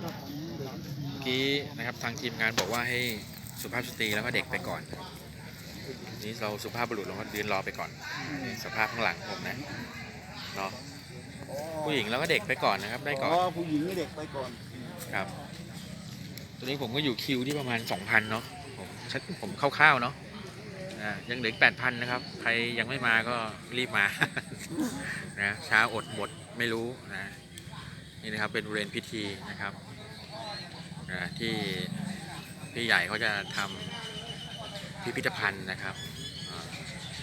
เมื่อกี้นะครับทางทีมงานบอกว่าให้สุภาพสตรีแล้วก็เด็กไปก่อนนี่เราสุภาพบุรุษเราก็ยืนรอไปก่อนนี่สภาพข้างหลังผมนะเนาะผู้หญิงแล้วก็เด็กไปก่อนนะครับ ได้ก่อนอ๋อผู้หญิงกับเด็กไปก่อนครับตอนนี้ผมก็อยู่คิวที่ประมาณ2,000เนาะผมชัดผมคร่าวๆเนาะอ่ายังเหลือแปดพันนะครับ ใครยังไม่มาก็รีบมานะช้าอดหมดไม่รู้นะ นี่นะครับเป็นบริเวณพิธีนะครับนะที่พี่ใหญ่เขาจะทำพิพิธภัณฑ์นะครับอ่า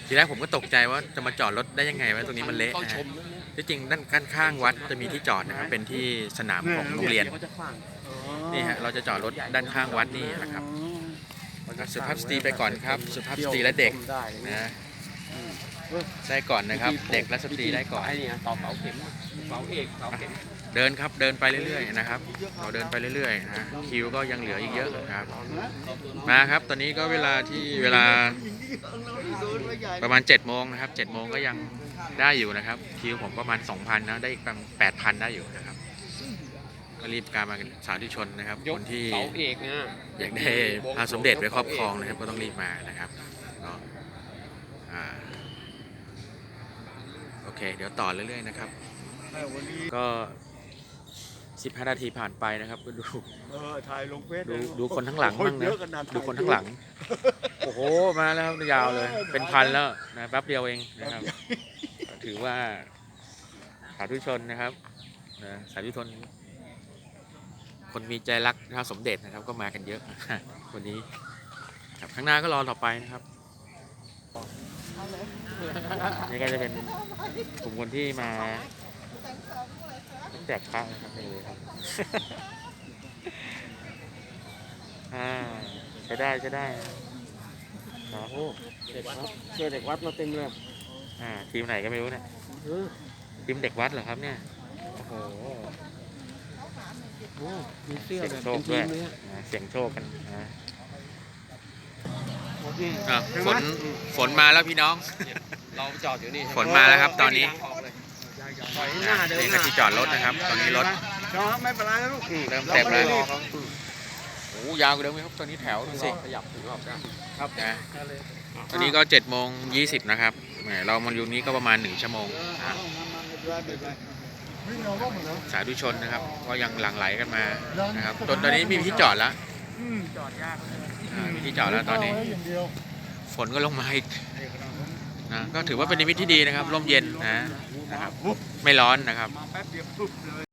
ทีแรกผมก็ตกใจว่าจะมาจอดรถได้ยังไงวะตรงนี้มันเละเข้านะชฮะมนะเนี่ยที่จริงด้านด้านข้างวัดจะมีที่จอดนะครับเป็นที่สนามของโรงเรียนเขาจะขว้างนี่ฮะเราจะจอดรถด้านข้างวัดนี่นะครับสุภาพสตรีไปก่อนครับ สุภาพสตรีและเด็กได้นะได้ก่อนนะครับ เด็กและสตรีได้ก่อนไอ้นี่ต่อเสาเข็มเสาเอกเสาเข็ม เดินครับเดินไปเรื่อยๆนะครับเราเดินไปเรื่อยๆนะคิวก็ยังเหลืออีกเยอะนะครับ มาครับตอนนี้ก็เวลาที่เวลาประมาณ7จ็ดโมงนะครับ7จ็ดโมงก็ยังได้อยู่นะครับ คิวผมประมาณ 2,000นะได้อีกประมาณแปดพันได้อยู่นะครับก็รีบการมากันสาธุชนนะครับยคกนที่เสาเอกนะอยากได้พระสมเด็จไว้ครอบครองนะครับ ก็ต้องรีบมานะครับเนาะอ่าโอเค เดี๋ยวต่อเรื่อยๆนะครับวันนี้ก็ 15 นาทีผ่านไปนะครับก็ดูเออถ่ายลงเฟซดูดูคนข้างหลังบ้างเยนะอะขนาดดูคนข้างหลัง โอ้โหมาแล้วยาวเลย เป็นพันแล้วนะแป๊บเดียวเองนะครับ ถือว่าสาธุชนนะครับนะสาธุชน คนมีใจรักพระสมเด็จนะครับ ก็มากันเยอะวันนี้ครับข้างหน้าก็รอต่อไปนะครับนี่ก็จะเป็นกลุ่มคนที่มา แจกพระนะครับนี่เลยครับอ่าใช้ได้ใช้ได้ครับโอ้เด็กวัดเจอเด็กวัดมาเต็มเลยอ่าทีมไหนก็ไม่รู้เนี่ยเออทีมเด็กวัดเหรอครับเนี่ยโอ้โหโอ้มีเสื้อเสียงแบบโชเป็คนด้ทีวยมเลยอะนะเสียงโชคกันนะนี่อะฝนฝนมาแล้วพี่น้อง เราจอดอยู่นี่ฝนมาแล้วครับตอนนี้ ไม่มีทางออก เลยถอยหน้าเดินนี่หก็น้าที่จอดรถนะครับ ตอนนี้รถน้องไม่เป็นไรนะลูกเริ่มเต็มแล้วเราไม่ได้รีบโอ้โหยาวกว่าเดิมไหมครับตอนนี้แถวดูสิขยับถึงรอบได้นะตอนนี้ก็เจ็ดโมงยี่สิบนะครับแหมเรามาอยู่นี้ก็ประมาณหนึ่งชั่วโมงวิ่งเอาก็หมดแล้วสาธุชนนะครับ ก็ยังหลั่งไหลกันมานะครับตอนตอนนี้มีที่จอดแล้วอืมอ่ามีที่จอดแล้วตอนนี้เาไว้อย่างเดียวฝนก็ลงมาอีก นะก็ถือว่าเป็นนิมิตที่ดีนะครับร่มเย็นนะนะครับไม่ร้อนนะครับ